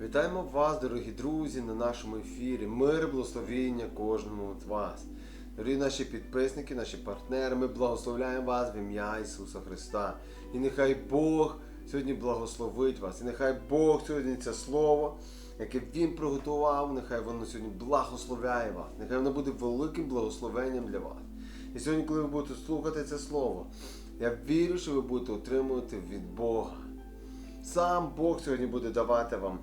Вітаємо вас, дорогі друзі, на нашому ефірі. Мир, благословіння кожному з вас. Дорогі наші підписники, наші партнери, ми благословляємо вас в ім'я Ісуса Христа. І нехай Бог сьогодні благословить вас. І нехай Бог сьогодні це слово, яке Він приготував, нехай воно сьогодні благословляє вас. Нехай воно буде великим благословенням для вас. І сьогодні, коли ви будете слухати це слово, я вірю, що ви будете отримувати від Бога. Сам Бог сьогодні буде давати вам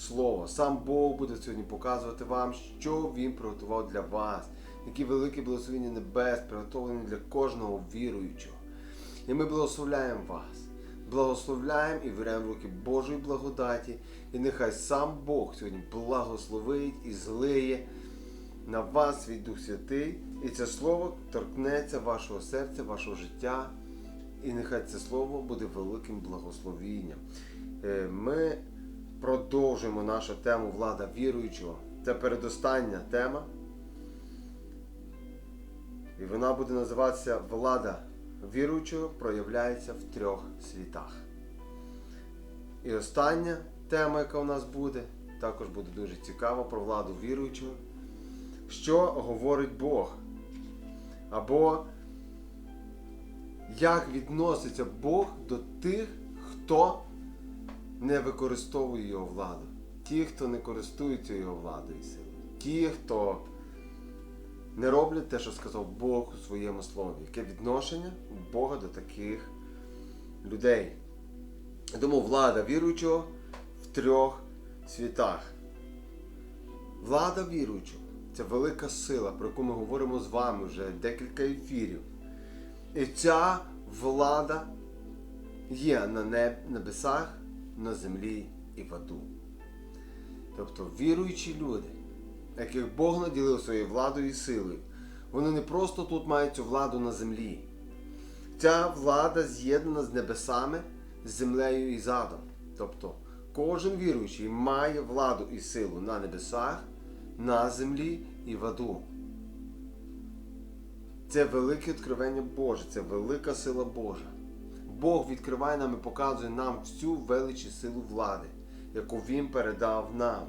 слово. Сам Бог буде сьогодні показувати вам, що Він приготував для вас, які великі благословення небес приготовлені для кожного віруючого. І ми благословляємо вас, благословляємо і віряємо в руки Божої благодаті. І нехай сам Бог сьогодні благословить і злиє на вас свій Дух Святий, і це слово торкнеться вашого серця, вашого життя. І нехай це слово буде великим благословінням. Е, Ми продовжуємо нашу тему влада віруючого. Це передостання тема. І вона буде називатися Влада віруючого проявляється в трьох світах. І остання тема, яка у нас буде, також буде дуже цікава про владу віруючого. Що говорить Бог? Або як відноситься Бог до тих, хто не використовує його владу. Ті, хто не користується його владою силою. Ті, хто не роблять те, що сказав Бог у своєму слові. Яке відношення Бога до таких людей? Тому влада віруючого в трьох світах. Влада віруючого це велика сила, про яку ми говоримо з вами вже декілька ефірів. І ця влада є на небесах, на землі і в аду. Тобто віруючі люди, яких Бог наділив своєю владою і силою, вони не просто тут мають цю владу на землі. Ця влада з'єднана з небесами, з землею і з адом. Тобто кожен віруючий має владу і силу на небесах, на землі і в аду. Це велике відкривання Боже, це велика сила Божа. Бог відкриває нам і показує нам всю велич силу влади, яку Він передав нам.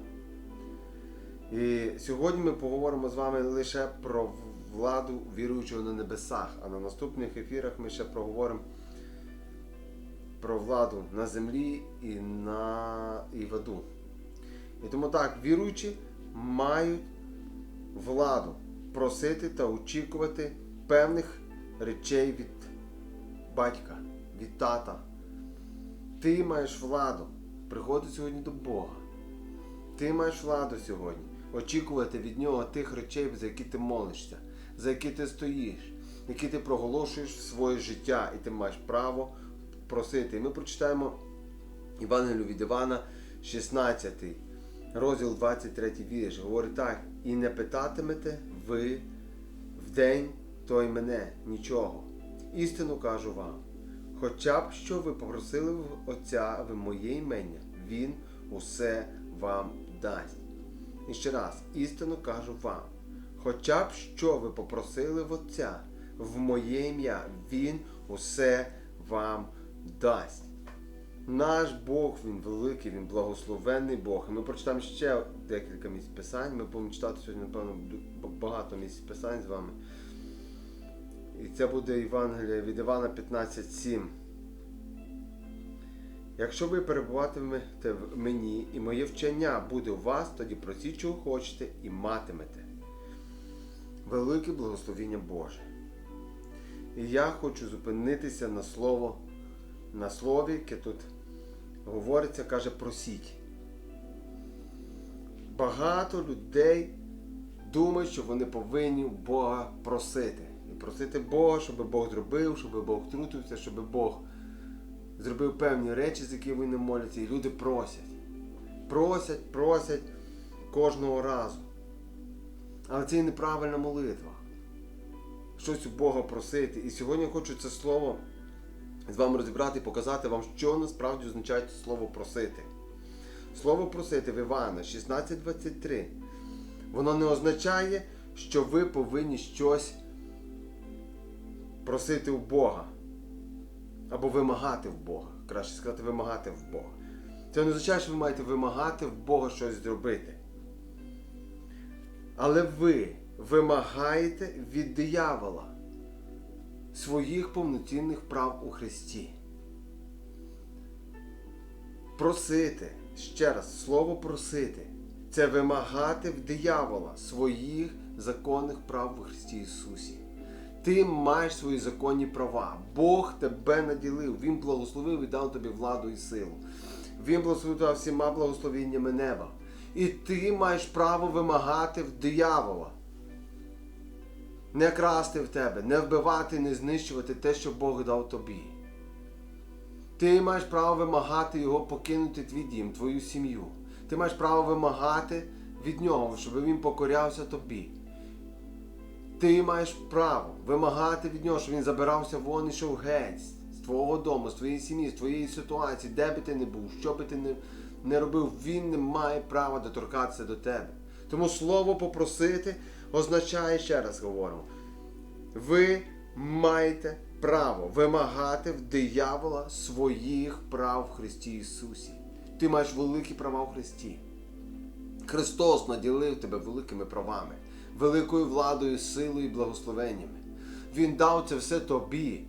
І сьогодні ми поговоримо з вами лише про владу віруючого на небесах, а на наступних ефірах ми ще проговоримо про владу на землі і, на... і в аду. І тому так, віруючі мають владу просити та очікувати певних речей від батька, від тата. Ти маєш владу приходити сьогодні до Бога. Ти маєш владу сьогодні очікувати від нього тих речей, за які ти молишся, за які ти стоїш, які ти проголошуєш в своє життя, і ти маєш право просити. І ми прочитаємо Євангелію від Івана, 16 розділ 23 вірш. Говорить так: і не питатимете ви в день той мене нічого. Істину кажу вам. Хоча б що ви попросили в Отця в моє імення, Він усе вам дасть. І ще раз, істину кажу вам. Хоча б що ви попросили в Отця в моє ім'я, Він усе вам дасть. Наш Бог, Він великий, Він благословенний Бог. Ми прочитаємо ще декілька місць писань. Ми будемо читати сьогодні, напевно, багато місць писань з вами. І це буде Євангелія від Івана 15.7. Якщо ви перебуватимете в мені, і моє вчення буде у вас, тоді просіть, чого хочете, і матимете. Велике благословіння Боже. І я хочу зупинитися на слово, на слові, яке тут говориться, каже, просіть. Багато людей думають, що вони повинні Бога просити. Просити Бога, щоб Бог зробив, щоб Бог втрутився, щоб Бог зробив певні речі, з якими вони моляться, і люди просять. Просять, просять кожного разу. Але це і неправильна молитва. Щось у Бога просити. І сьогодні я хочу це слово з вами розібрати і показати вам, що насправді означає слово просити. Слово просити в Івана 16.23. Воно не означає, що ви повинні щось просити у Бога. Або вимагати в Бога. Краще сказати, вимагати в Бога. Це не означає, що ви маєте вимагати в Бога щось зробити. Але ви вимагаєте від диявола своїх повноцінних прав у Христі. Просити, ще раз, слово просити це вимагати в диявола своїх законних прав у Христі Ісусі. Ти маєш свої законні права. Бог тебе наділив, Він благословив і дав тобі владу і силу. Він благословив тебе всіма благословіннями неба. І ти маєш право вимагати в диявола. Не красти в тебе, не вбивати, не знищувати те, що Бог дав тобі. Ти маєш право вимагати його покинути твій дім, твою сім'ю. Ти маєш право вимагати від нього, щоб він покорявся тобі. Ти маєш право вимагати від нього, щоб він забирався вон і йшов геть з твого дому, з твоєї сім'ї, з твоєї ситуації, де би ти не був, що би ти не, не робив, він не має права доторкатися до тебе. Тому слово попросити означає, ще раз говоримо, ви маєте право вимагати в диявола своїх прав в Христі Ісусі. Ти маєш великі права в Христі. Христос наділив тебе великими правами, великою владою, силою і благословеннями. Він дав це все тобі,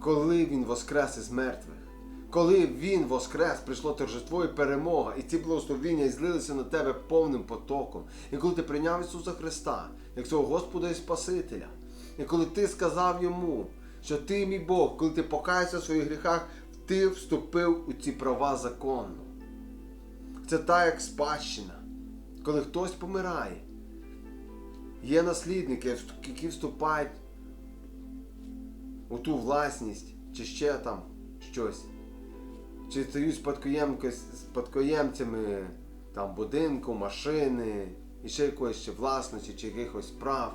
коли Він воскрес із мертвих. Коли Він воскрес, прийшло торжество і перемога, і ці благословіння злилися на тебе повним потоком. І коли ти прийняв Ісуса Христа, як свого Господа і Спасителя, і коли ти сказав йому, що ти мій Бог, коли ти покаявся в своїх гріхах, ти вступив у ці права законно. Це та як спадщина. Коли хтось помирає, є наслідники, які вступають у ту власність, чи ще там щось, чи стають спадкоємцями там, будинку, машини, і ще якоїсь ще власності, чи якихось прав.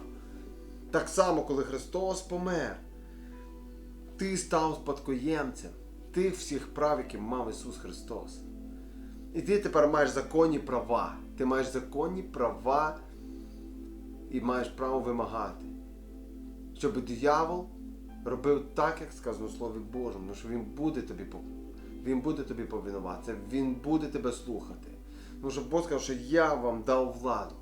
Так само, коли Христос помер, ти став спадкоємцем тих всіх прав, які мав Ісус Христос. І ти тепер маєш законні права. Ти маєш законні права і маєш право вимагати. Щоб диявол робив так, як сказано в Слові Божому, ну, що він буде тобі він буде тобі повинуватися, він буде тебе слухати. Тому що Бог сказав, що я вам дав владу.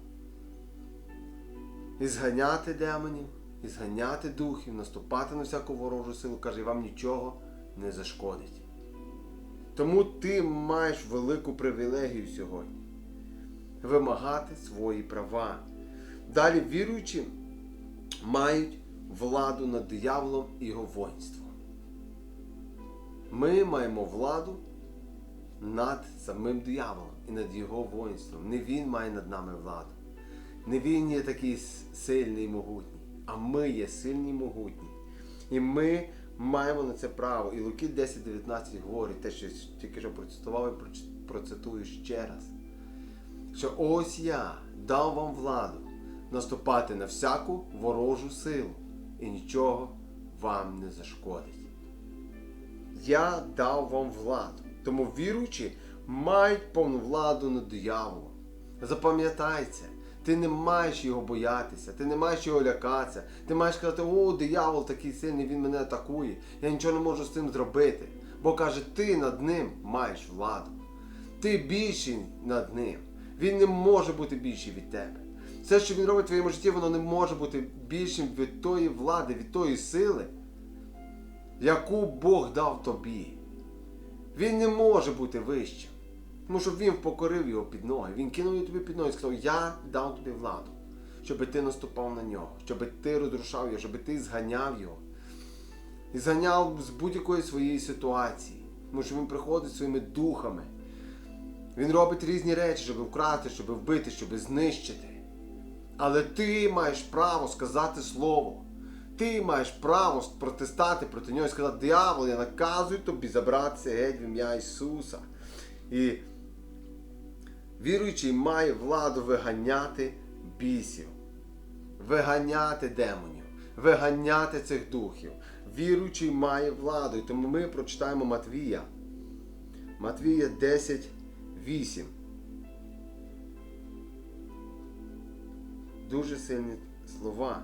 І зганяти демонів, і зганяти духів, наступати на всяку ворожу силу, каже, вам нічого не зашкодить. Тому ти маєш велику привілегію сьогодні вимагати свої права. Далі віруючі мають владу над дияволом і його воїнством. Ми маємо владу над самим дияволом і над його воїнством. Не він має над нами владу. Не він є такий сильний і могутній, а ми є сильні і могутні. І ми маємо на це право. І Луки 10.19 говорить те, що я тільки що процитував і процитую ще раз. Що ось я дав вам владу наступати на всяку ворожу силу, і нічого вам не зашкодить. Я дав вам владу. Тому віруючі мають повну владу над дияволом. Запам'ятай це. Ти не маєш його боятися, ти не маєш його лякатися. Ти маєш казати, о, диявол такий сильний, він мене атакує. Я нічого не можу з цим зробити. Бо каже, ти над ним маєш владу. Ти більший над ним. Він не може бути більший від тебе. Все, що він робить в твоєму житті, воно не може бути більшим від тої влади, від тої сили, яку Бог дав тобі. Він не може бути вищим. Тому що він покорив його під ноги. Він кинув тобі під ноги і сказав, я дав тобі владу, щоб ти наступав на нього, щоб ти розрушав його, щоб ти зганяв його. І зганяв з будь-якої своєї ситуації. Тому що він приходить своїми духами. Він робить різні речі, щоб вкрати, щоб вбити, щоб знищити. Але ти маєш право сказати слово. Ти маєш право протистати проти нього і сказати, диявол, я наказую тобі забратися геть в ім'я Ісуса. І віруючий має владу виганяти бісів, виганяти демонів, виганяти цих духів. Віруючий має владу. І тому ми прочитаємо Матвія. Матвія 10, 8. Дуже сильні слова.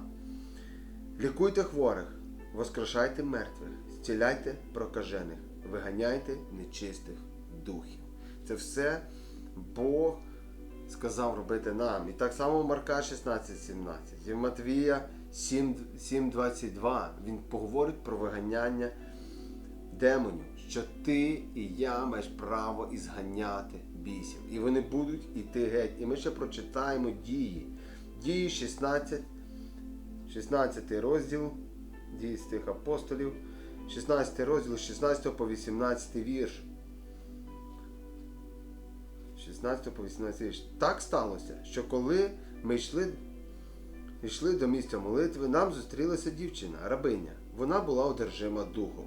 Лікуйте хворих, воскрешайте мертвих, зціляйте прокажених, виганяйте нечистих духів. Це все Бог сказав робити нам. І так само Марка 16,17. І в Матвія 7,22 він поговорить про виганяння демонів, що ти і я маєш право ізганяти бісів. І вони будуть іти геть. І ми ще прочитаємо дії. Дії 16, 16 розділ, дії з тих апостолів, 16 розділ, 16 по 18 вірш. 16 по 18 вірш. Так сталося, що коли ми йшли, йшли до місця молитви, нам зустрілася дівчина, рабиня. Вона була одержима духом,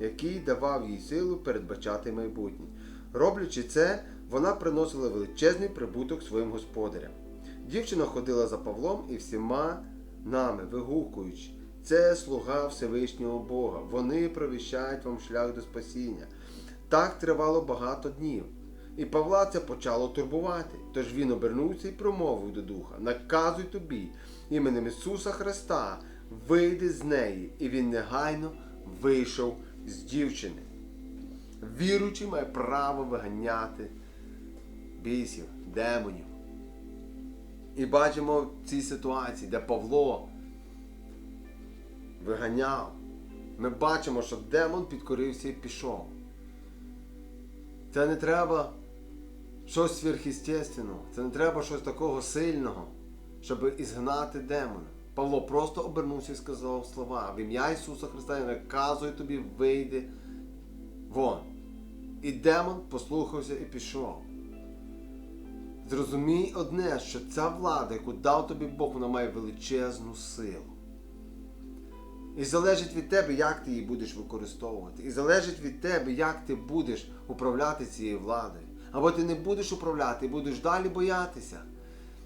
який давав їй силу передбачати майбутнє. Роблячи це, вона приносила величезний прибуток своїм господарям. Дівчина ходила за Павлом і всіма нами, вигукуючи, це слуга Всевишнього Бога. Вони провіщають вам шлях до спасіння. Так тривало багато днів. І Павла це почало турбувати. Тож він обернувся і промовив до духа: Наказуй тобі, іменем Ісуса Христа, вийди з неї. І він негайно вийшов з дівчини. Віруючий має право виганяти бісів, демонів. І бачимо в цій ситуації, де Павло виганяв. Ми бачимо, що демон підкорився і пішов. Це не треба щось сверхъестественного, це не треба щось такого сильного, щоб ізгнати демона. Павло просто обернувся і сказав слова. В ім'я Ісуса Христа я наказую тобі, вийди вон. І демон послухався і пішов. Зрозумій одне, що ця влада, яку дав тобі Бог, вона має величезну силу. І залежить від тебе, як ти її будеш використовувати. І залежить від тебе, як ти будеш управляти цією владою. Або ти не будеш управляти і будеш далі боятися,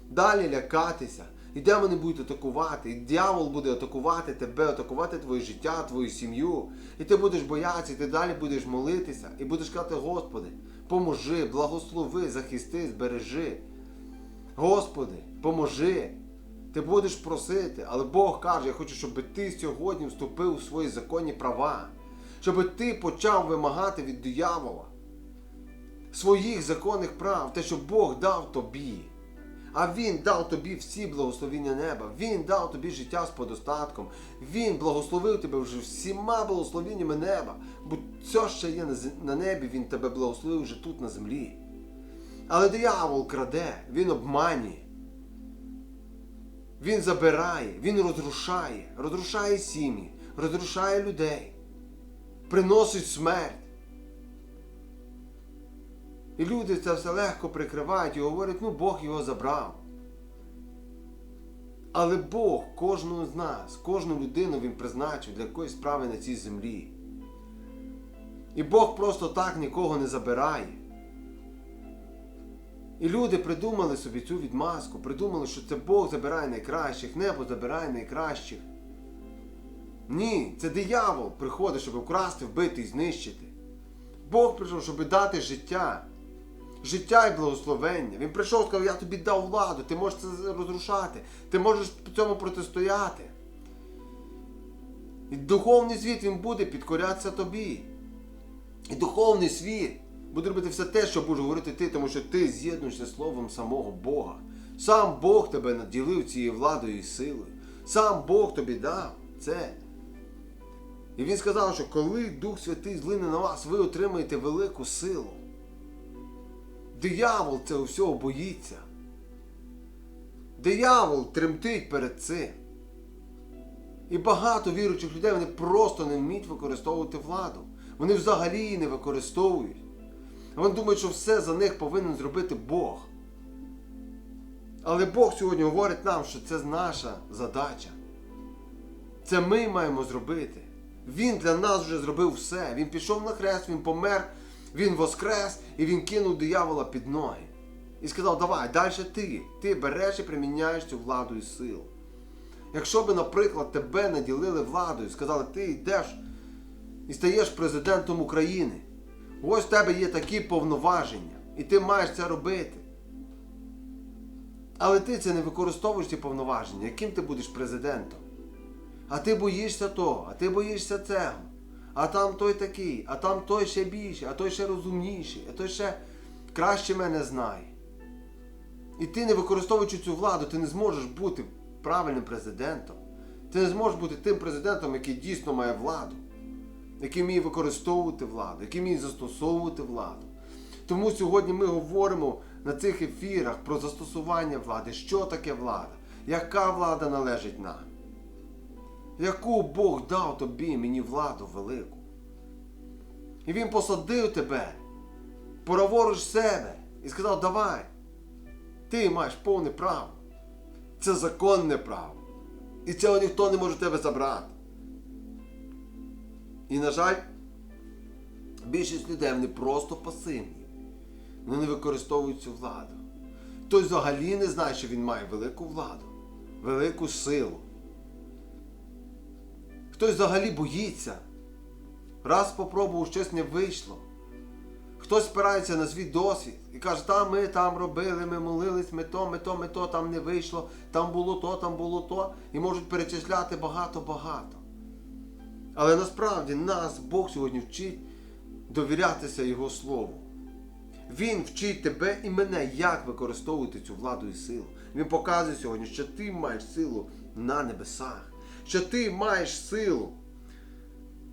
далі лякатися. І демони будуть атакувати, і дьявол буде атакувати тебе, атакувати твоє життя, твою сім'ю. І ти будеш боятися, і ти далі будеш молитися, і будеш казати, Господи, поможи, благослови, захисти, збережи. Господи, поможи. Ти будеш просити, але Бог каже, я хочу, щоб ти сьогодні вступив у свої законні права, щоб ти почав вимагати від диявола своїх законних прав, те, що Бог дав тобі. А Він дав тобі всі благословіння неба. Він дав тобі життя з подостатком. Він благословив тебе вже всіма благословіннями неба. Бо все ще є на небі, він тебе благословив вже тут на землі. Але диявол краде, він обманює. Він забирає, він розрушає, розрушає сім'ї, розрушає людей, приносить смерть. І люди це все легко прикривають і говорять, ну Бог його забрав. Але Бог кожного з нас, кожну людину він призначив для якоїсь справи на цій землі. І Бог просто так нікого не забирає. І люди придумали собі цю відмазку, придумали, що це Бог забирає найкращих, небо забирає найкращих. Ні, це диявол приходить, щоб вкрасти, вбити і знищити. Бог прийшов, щоб дати життя. Життя і благословення. Він прийшов і сказав, я тобі дав владу, ти можеш це розрушати, ти можеш цьому протистояти. І духовний світ він буде підкорятися тобі. І духовний світ буде робити все те, що будеш говорити ти, тому що ти з'єднуєшся словом самого Бога. Сам Бог тебе наділив цією владою і силою. Сам Бог тобі дав це. І він сказав, що коли Дух Святий злине на вас, ви отримаєте велику силу. Диявол цього всього боїться. Диявол тремтить перед цим. І багато віруючих людей вони просто не вміють використовувати владу. Вони взагалі її не використовують. Вони думають, що все за них повинен зробити Бог. Але Бог сьогодні говорить нам, що це наша задача. Це ми маємо зробити. Він для нас вже зробив все. Він пішов на хрест, він помер, він воскрес і він кинув диявола під ноги. І сказав, давай, далі ти. Ти береш і приміняєш цю владу і силу. Якщо би, наприклад, тебе наділили владою, сказали, ти йдеш і стаєш президентом України. Ось в тебе є такі повноваження, і ти маєш це робити. Але ти це не використовуєш ці повноваження, яким ти будеш президентом. А ти боїшся того, а ти боїшся цього. А там той такий, а там той ще більший, а той ще розумніший, а той ще краще мене знає. І ти, не використовуючи цю владу, ти не зможеш бути правильним президентом. Ти не зможеш бути тим президентом, який дійсно має владу, який вміє використовувати владу, який вміє застосовувати владу. Тому сьогодні ми говоримо на цих ефірах про застосування влади, що таке влада, яка влада належить нам. Яку Бог дав тобі мені владу велику. І Він посадив тебе праворуч себе і сказав, давай, ти маєш повне право. Це законне право. І цього ніхто не може тебе забрати. І, на жаль, більшість людей вони просто пасивні. Вони не використовують цю владу. Хтось взагалі не знає, що він має велику владу, велику силу. Хтось взагалі боїться. Раз спробував, щось не вийшло. Хтось спирається на свій досвід і каже, там ми там робили, ми молились, ми то, ми то, ми то, там не вийшло, там було то, там було то. І можуть перечисляти багато-багато. Але насправді нас Бог сьогодні вчить довірятися Його Слову. Він вчить тебе і мене, як використовувати цю владу і силу. Він показує сьогодні, що ти маєш силу на небесах, що ти маєш силу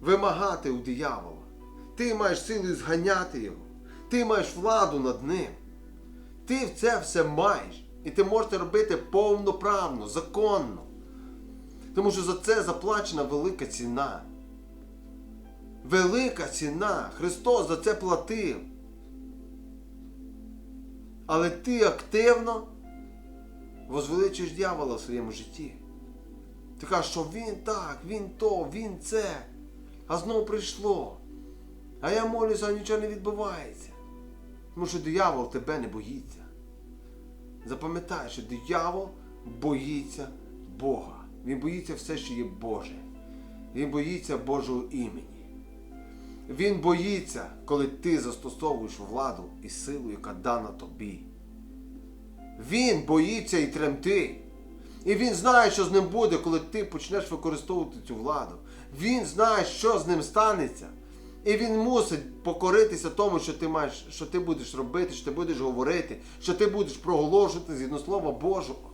вимагати у диявола. Ти маєш силу зганяти його. Ти маєш владу над ним. Ти це все маєш. І ти можеш це робити повноправно, законно. Тому що за це заплачена велика ціна. Велика ціна. Христос за це платив. Але ти активно возвеличуєш дьявола в своєму житті. Ти кажеш, що він так, він то, він це. А знову прийшло. А я молюся, а нічого не відбувається. Тому що диявол тебе не боїться. Запам'ятай, що диявол боїться Бога. Він боїться все, що є Боже. Він боїться Божого імені. Він боїться, коли ти застосовуєш владу і силу, яка дана тобі. Він боїться і тремти. І він знає, що з ним буде, коли ти почнеш використовувати цю владу. Він знає, що з ним станеться. І він мусить покоритися тому, що ти маєш, що ти будеш робити, що ти будеш говорити, що ти будеш проголошувати згідно Слова Божого.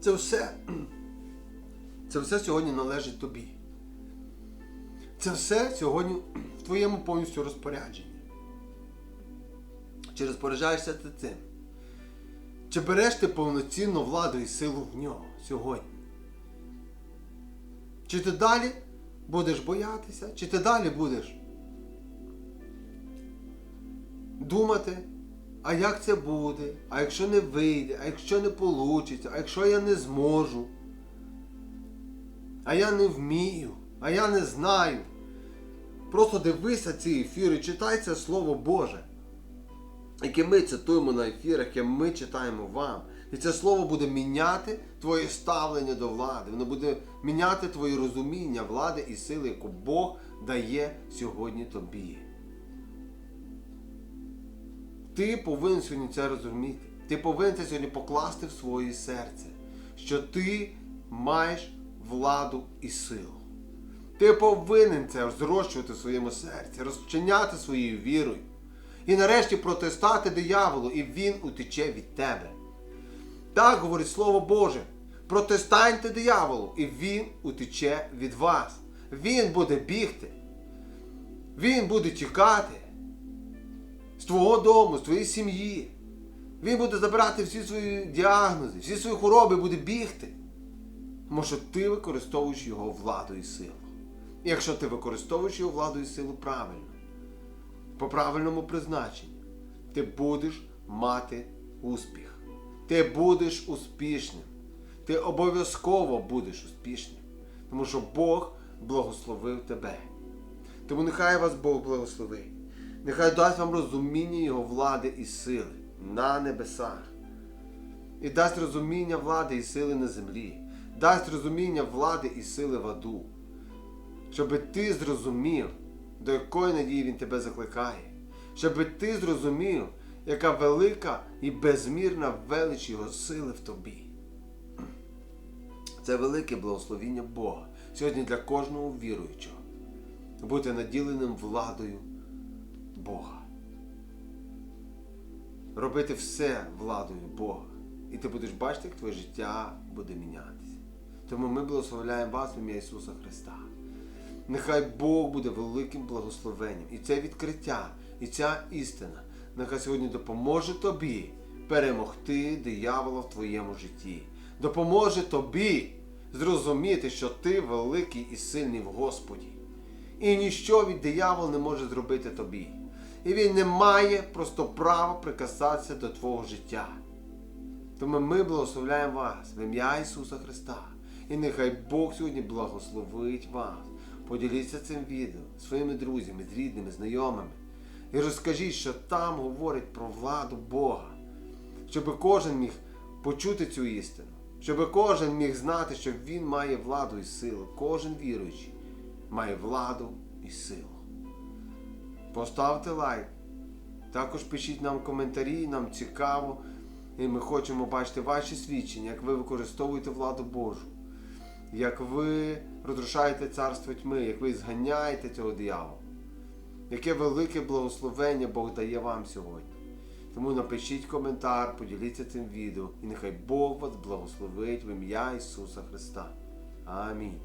Це все. Це все сьогодні належить тобі. Це все сьогодні в твоєму повністю розпорядженні. Чи розпоряджаєшся ти цим? Чи береш ти повноцінну владу і силу в нього сьогодні? Чи ти далі будеш боятися? Чи ти далі будеш думати, а як це буде? А якщо не вийде, а якщо не вийде, а якщо я не зможу? А я не вмію, а я не знаю. Просто дивися ці ефіри, читай це Слово Боже яке ми цитуємо на ефірах, яке ми читаємо вам. І це слово буде міняти твоє ставлення до влади. Воно буде міняти твоє розуміння влади і сили, яку Бог дає сьогодні тобі. Ти повинен сьогодні це розуміти. Ти повинен це сьогодні покласти в своє серце, що ти маєш владу і силу. Ти повинен це зрощувати в своєму серці, розчиняти своєю вірою. І нарешті протистати дияволу, і він утече від тебе. Так говорить Слово Боже. Протистаньте дияволу, і він утече від вас. Він буде бігти. Він буде тікати з твого дому, з твоєї сім'ї. Він буде забирати всі свої діагнози, всі свої хвороби буде бігти. Тому що ти використовуєш його владу і силу. Якщо ти використовуєш його владу і силу правильно, по правильному призначенню, ти будеш мати успіх. Ти будеш успішним. Ти обов'язково будеш успішним. Тому що Бог благословив тебе. Тому нехай вас Бог благословить. Нехай дасть вам розуміння Його влади і сили на небесах. І дасть розуміння влади і сили на землі. Дасть розуміння влади і сили в аду. Щоб ти зрозумів, до якої надії він тебе закликає, щоб ти зрозумів, яка велика і безмірна велич Його сили в тобі. Це велике благословіння Бога. сьогодні для кожного віруючого бути наділеним владою Бога. Робити все владою Бога. І ти будеш бачити, як твоє життя буде мінятися. Тому ми благословляємо вас в ім'я Ісуса Христа. Нехай Бог буде великим благословенням. І це відкриття, і ця істина, нехай сьогодні допоможе тобі перемогти диявола в твоєму житті. Допоможе тобі зрозуміти, що ти великий і сильний в Господі. І ніщо від диявола не може зробити тобі. І він не має просто права прикасатися до твого життя. Тому ми благословляємо вас в ім'я Ісуса Христа. І нехай Бог сьогодні благословить вас. Поділіться цим відео своїми друзями, з рідними, знайомими. І розкажіть, що там говорить про владу Бога. Щоб кожен міг почути цю істину. Щоб кожен міг знати, що Він має владу і силу. Кожен віруючий має владу і силу. Поставте лайк. Також пишіть нам коментарі, нам цікаво. І ми хочемо бачити ваші свідчення, як ви використовуєте владу Божу, як ви розрушаєте царство тьми, як ви зганяєте цього диявола. Яке велике благословення Бог дає вам сьогодні. Тому напишіть коментар, поділіться цим відео, і нехай Бог вас благословить в ім'я Ісуса Христа. Амінь.